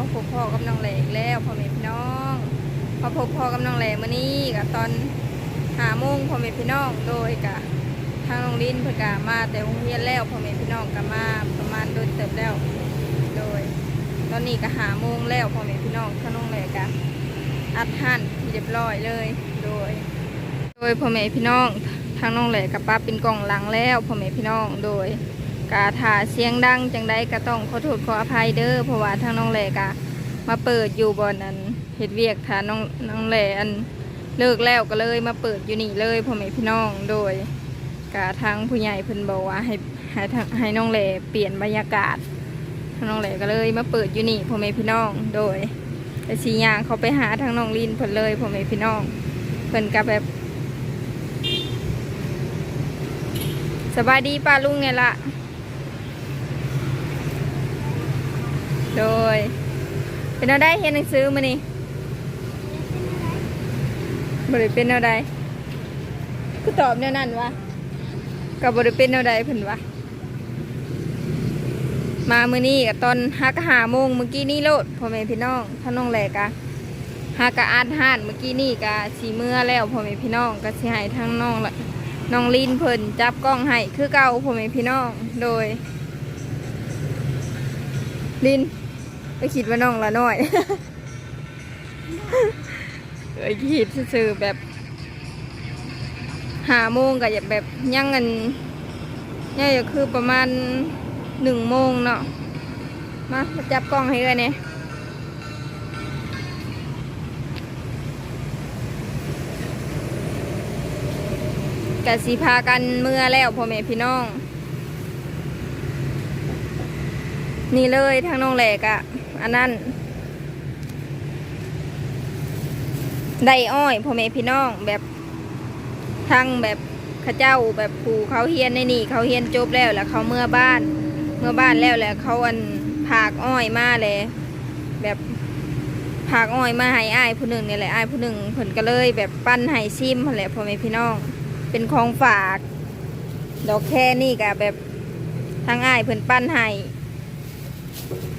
มื้อๆก็มาพบพ่อกับน้องแหลกแล้วพ่อแม่พี่น้องมาพบพ่อกับน้องแหลมื้อนี้ก็ตอนหาโมงพ่อแม่พี่น้องโดยกะทางโรงเรียนเพิ่นก็มาแต่โรงเรียนแล้วพ่อแม่พี่น้องก็มาประมาณโดนเติบแล้ว โดย ตอนนี้ก็หาโมงแล้วพ่อแม่พี่น้องทางน้องแหลกก็อัดหั่นทีเรียบร้อยเลย โดย โดยพ่อแม่พี่น้องทางน้องแหลกับป้าเป็นกล่องหลังแล้วพ่อแม่พี่น้องโดย กาถาเสียงดังจังใดก็ต้องขอโทษขออภัยเด้อเพราะว่าทางน้องแหลกะมาเปิดอยู่บนนั้นเฮ็ดเวียกทาน้องน้องแหลอันเลิกแล้วก็เลยมาเปิดอยู่นี่เลยพ่อแม่พี่น้องโดยกาทางผู้ใหญ่เพิ่นบอกว่าให้ให้ทางให้น้องแหลเปลี่ยนบรรยากาศทางน้องแหลก็เลยมาเปิดอยู่นี่พ่อแม่พี่น้องโดยแต่สียางเขาไปหาทางน้องลินเพิ่นเลยพ่อแม่พี่น้องเพิ่นก็แบบสบายดีป้าลุงไงละ โดย เป็นเอาได้เห็นหนังสือมานี่บริเป็นเอาได้ก็ตอบแนวนั้นวะกับบริเป็นเอาได้เพิ่นวะมามือนี้กับตอนฮักหาโมงเมื่อกี้นี่โลดพ่อแม่พี่น้องท่านน้องแหลกะฮักกะอาดห่านเมื่อกี้นี่กะสีเมื่อแล้วพ่อแม่พี่น้องก็สิให้ทั้งน้องละน้องลินเพิ่นจับกล้องให้คือเก่าผมเองพี่น้องโดยลิน ไปคิดว่าน้องละน้อยเอ้ยคิดซื่อแบบหาโมงกับแบบยังเงินเนี่ยก็คือประมาณหนึ่งโมงเนาะมามาจับกล้องให้กันเนี่ยกะสีพากันเมื่อแล้วพ่อแม่พี่น้อง นี่เลยทางน้องแหลกอะ อันนั้นได้อ้อยพ่อแม่พี่น้องแบบทางแบบข้าเจ้าแบบผูเขาเฮียนในนี่ เขาเฮียนจบแล้วแล้วเขาเมื่อบ้าน เมื่อบ้านแล้วแหละเขาอันผากอ้อยมาเลย แบบผากอ้อยมาให้อ้ายผู้หนึ่งนี่แหละอ้ายผู้หนึ่งผลก็เลยแบบปั้นให้ซิมแหละพ่อแม่พี่น้อง เป็นของฝาก ดอกแค่นี่กับแบบทางอ้ายเพิ่นปั้นให้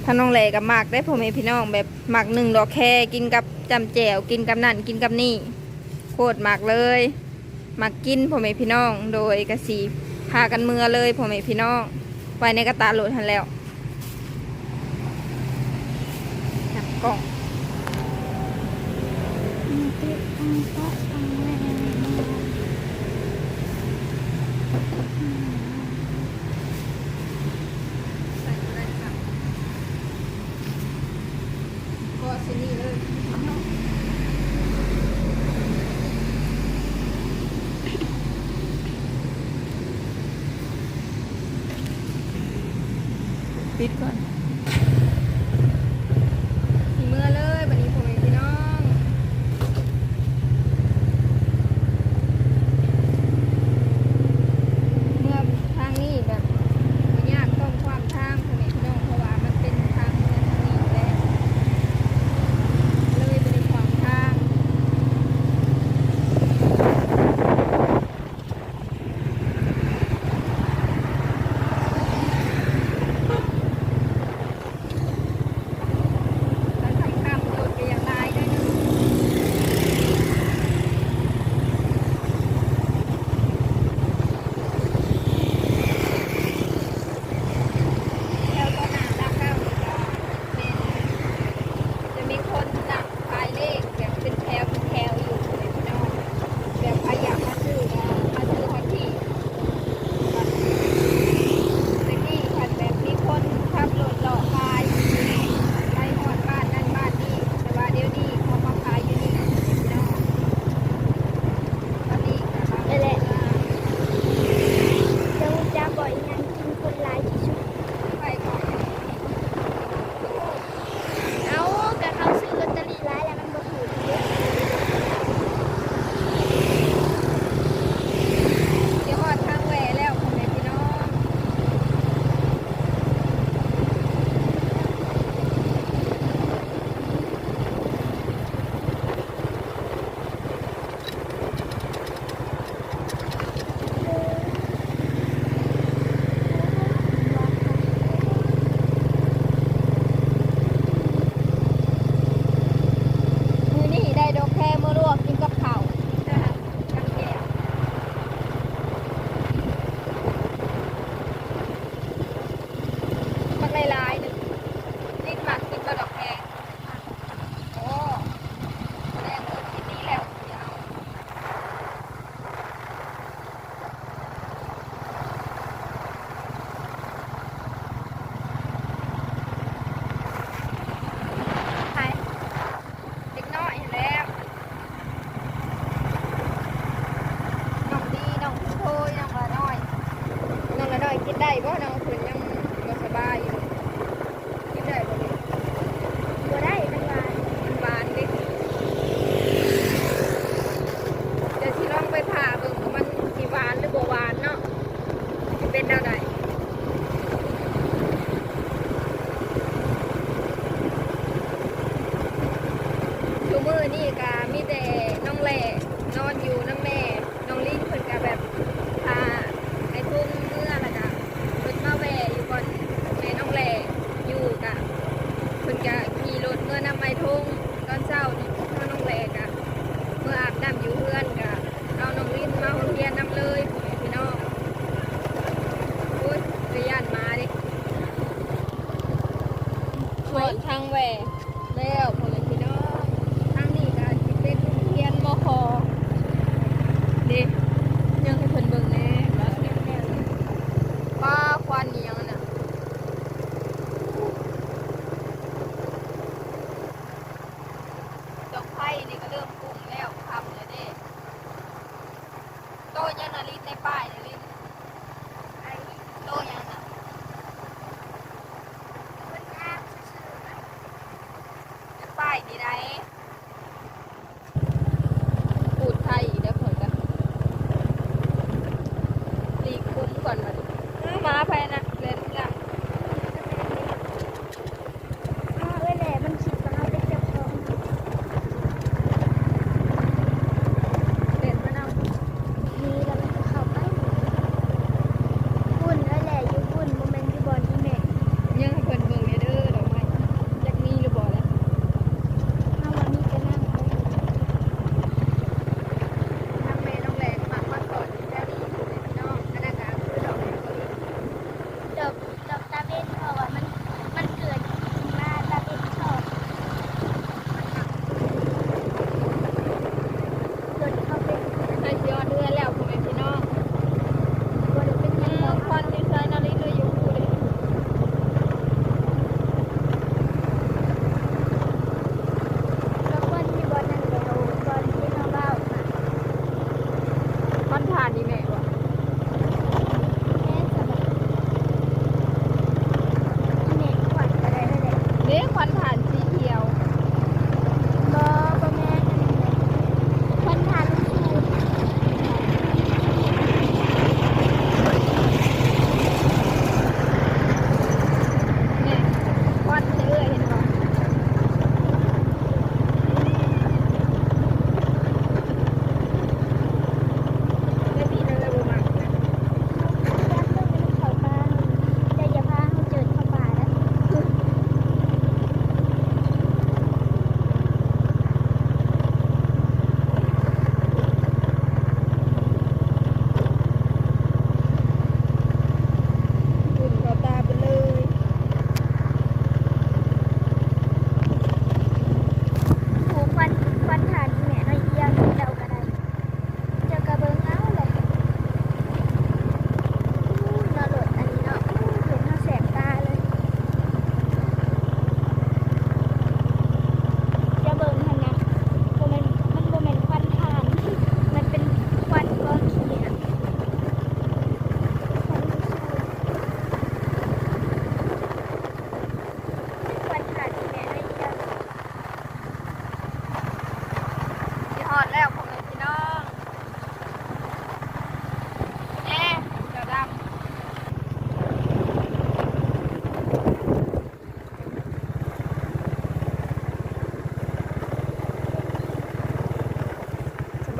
ทาน้องแหลกับหมักได้พ่อแม่พี่น้องแบบหมักหนึ่งดอกแค่กินกับจำแจวกินกับนั่นกินกับนี่โคตรหมักเลยหมักกินพ่อแม่พี่น้อง โดยกระสีพากันเมือเลยพ่อแม่พี่น้อง ไว้ในกระตาโหลดทันแล้วจับกล่องก็สินี่เลย ปิ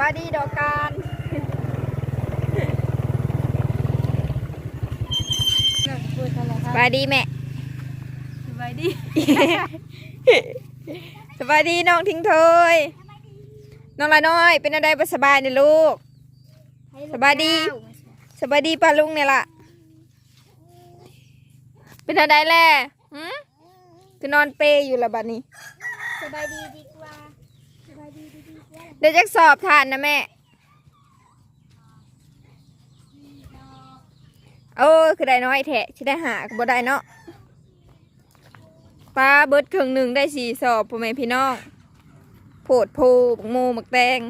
วัสดีดอกการสบายดีแม่สบายดีสบายดีน้องทิ้งเทยน้องละน้อย เป็นอะไรสบายเนี่ยลูกสบายดีสบายดีป้าลุงเนี่ยล่ะ เป็นอะไรแล่หืคือนอนเปยอยู่ละบัดนี้สบายดีดีกว่าสบายดีดี เดี๋ยวจะสอบทานนะแม่ โอ้คือได้น้อยแทะที่ได้หาบ่ได้เนาะปลาเบิดครึ่งหนึ่งได้สี่สอบพ่อแม่พี่น้องโผดโพบักโมบักแตง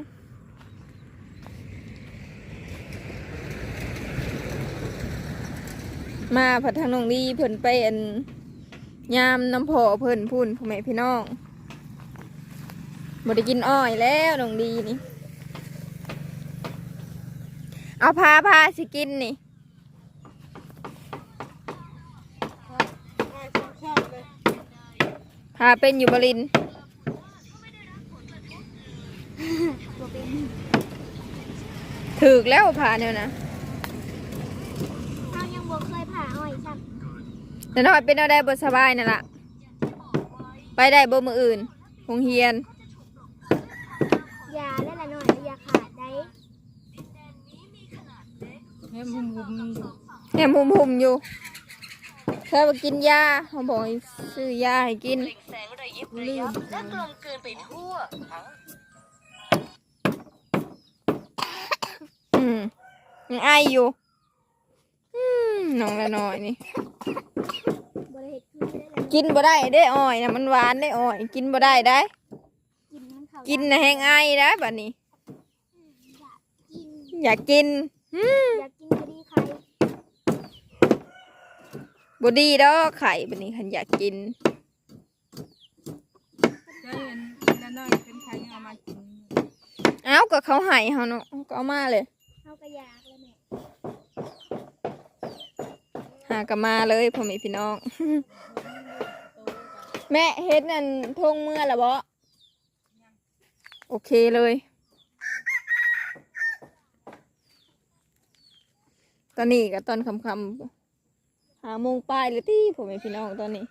มาพัดทางนงนี้เพิ่นไปอันยามน้ำพอเพิ่นพุ่นพ่อแม่พี่น้อง บได้กินอ้อยแล้วน้องดีนี่ เอาพาพาสิกินนี่พาเป็นอยู่บรินถือแล้วพาเนี่ยนะยังบเคยผ่าอ้อยซ้ำแต่น้อยเป็นอะไรบสบายนั่นล่ะ ไปได้บ่มืออื่นโรงเฮียน แม่มุมมุมอยู่แหมหุ่มหุ่มๆอยู่เธอมากินยาเขาบอกให้ซื้อยาให้กินแสงระยิบระยับและกลมกลืนไปทั่วทั้งอืมยังไออยู่ อืมน้องละน้อยนี่ บริเหตุคือได้ละกินบ่ได้ได้อ้อยนะมันหวานได้อ้อย กินบ่ได้ได้ กินน้ำเขากินนะแห้งไอได้บัดนี้ กินอยากกินอืมอยากกินคดีใคร บ่ดีดอกไข่บัดนี้คันอยากกินเจ้าเห็นนั่นน้อยเป็นใครเอามากินเอ้าก็เขาให้เฮาเนาะก็เอามาเลย เขาก็อยากแล้วแม่หากะมาเลยพ่อแม่พี่น้อง แม่เฮ็ดนั่นทงเมื่อละบ่โอเคเลย ตอนนี้ก็ตอนคำคำๆ หาโมงปลายเลยที่พ่อแม่พี่น้องตอนนี้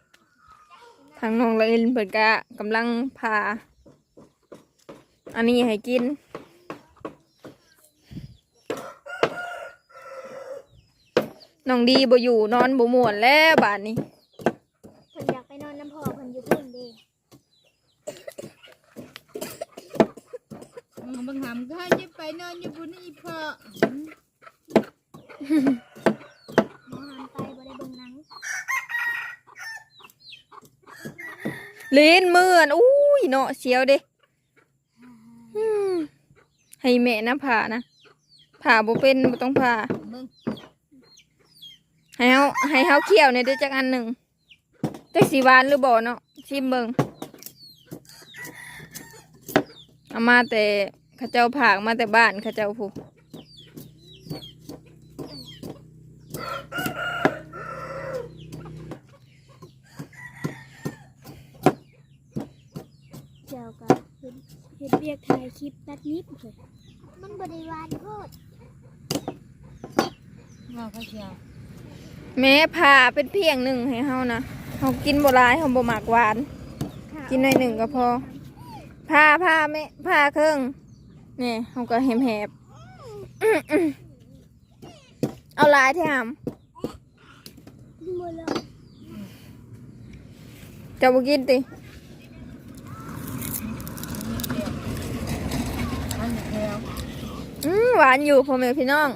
ทางน้องละเอ็นเปิดกะกำลังพา อันนี้ให้กิน น้องดีบ่อยู่นอนบ่ม่วนแล้วบาดนี้เพิ่นอยากไปนอนน้ำพอเพิ่นอยู่พุ่นเด้มึงบังหำก็ให้จะไปนอนอยู่บุญอีพ่อหมอหันไปบ่ได้เบิ่งหนัง ลิ้นมือนอุ้ยเนาะเสียวเด้อืมให้แม่นะผ่านะผ่าบ่เป็นบ่ต้องผ่ามึงให้เฮาให้เฮาเคี่ยวในอยเด้อจักอันหนึ่งจักสีหวานหรือบ่เนาะชิมเบิ่งเอามาแต่เขาเจ้าผากมาแต่บ้านเขาเจ้าผู้ เจ้าก็เฮ็ดเฮ็ดเรียกถ่ายคลิปตัด นิบเลยมันบ่ได้หวานโพดว่าเขาเชียวแม่ผ่าเป็นเพียงหนึ่งให้เฮานะเฮากินบ่หลายเฮาบ่มักหวาน กินหน่อยหนึ่งก็พอผ้าผ้าไม่ผ้าเครื่องนี่เขาก็แหมแหบๆอื้ออื้อเอาลายที่หบ่แล้วำจะบ่กินติ มันอยู่แล้ว อืมหวานอยู่พ่อแม่พี่น้อง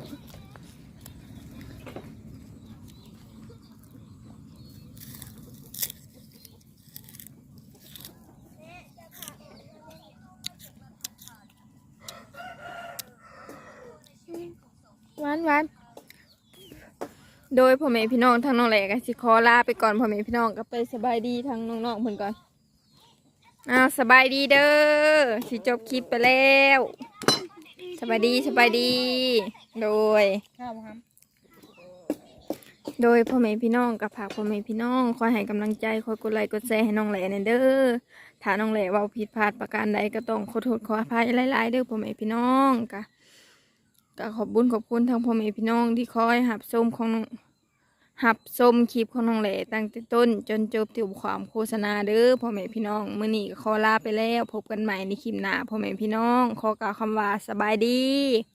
หวานหวานโดยพ่อแม่พี่น้องทางน้องแหลกสิขอลาไปก่อนพ่อแม่พี่น้องก็ไปสบายดีทางน้องๆเพิ่นก่อนอ้าวสบายดีเด้อสิจบคลิปไปแล้ว สบายดีสบายดี โดย ข้าวครับโดยพ่อแม่พี่น้องกับผักพ่อแม่พี่น้องคอยให้กำลังใจคอยกดไลค์กดแชร์ให้น้องแหล่ในเด้อถ้าน้องแหล่เว่าผิดพลาดประการใดก็ต้องขอโทษขออภัยหลายๆเด้อพ่อแม่พี่น้องกะก็ขอบบุญขอบคุณทางพ่อแม่พี่น้องที่คอยหับชมของน้อง หับชมคลิปของน้องแหล่ตั้งแต่ต้น จนจบที่ความโฆษณาเด้อพ่อแม่พี่น้องมื้อนี้ก็ขอลาไปแล้ว พบกันใหม่ในคลิปหน้าพ่อแม่พี่น้อง ขอกล่าวคำว่าสบายดี